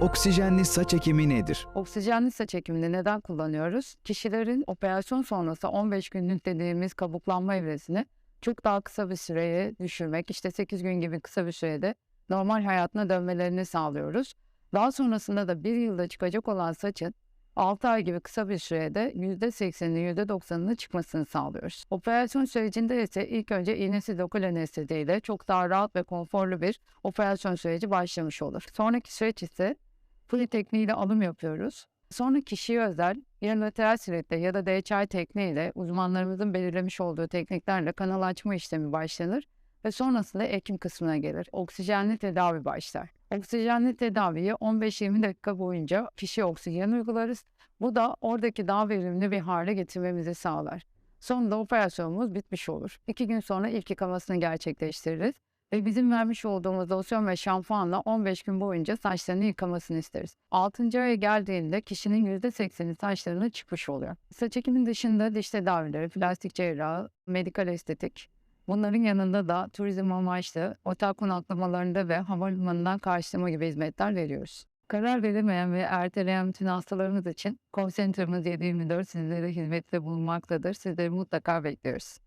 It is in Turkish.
Oksijenli saç ekimi nedir? Oksijenli saç ekimini neden kullanıyoruz? Kişilerin operasyon sonrası 15 günlük dediğimiz kabuklanma evresini çok daha kısa bir süreye düşürmek, işte 8 gün gibi kısa bir sürede normal hayatına dönmelerini sağlıyoruz. Daha sonrasında da bir yılda çıkacak olan saçın 6 ay gibi kısa bir sürede %80'ini %90'ını çıkmasını sağlıyoruz. Operasyon sürecinde ise ilk önce iğnesiz lokal anesteziyle çok daha rahat ve konforlu bir operasyon süreci başlamış olur. Sonraki süreç ise Fuli tekniğiyle alım yapıyoruz. Sonra kişiye özel unilateral siletle ya da DHI tekniğiyle uzmanlarımızın belirlemiş olduğu tekniklerle kanal açma işlemi başlanır ve sonrasında ekim kısmına gelir. Oksijenli tedavi başlar. Oksijenli tedaviyi 15-20 dakika boyunca kişiye oksijen uygularız. Bu da oradaki daha verimli bir hale getirmemizi sağlar. Sonunda operasyonumuz bitmiş olur. İki gün sonra ilk yıkamasını gerçekleştiririz ve bizim vermiş olduğumuz losyon ve şampuanla 15 gün boyunca saçlarını yıkamasını isteriz. 6. aya geldiğinde kişinin %80'i saçlarına çıkmış oluyor. Saç ekimin dışında diş tedavileri, plastik cerrahı, medikal estetik, Bunların yanında da turizm amaçlı otel konaklamalarında ve havalimanından karşılama gibi hizmetler veriyoruz. Karar veremeyen ve erteleyen bütün hastalarımız için call center'ımız 724 sizlere hizmette bulunmaktadır. Sizleri mutlaka bekliyoruz.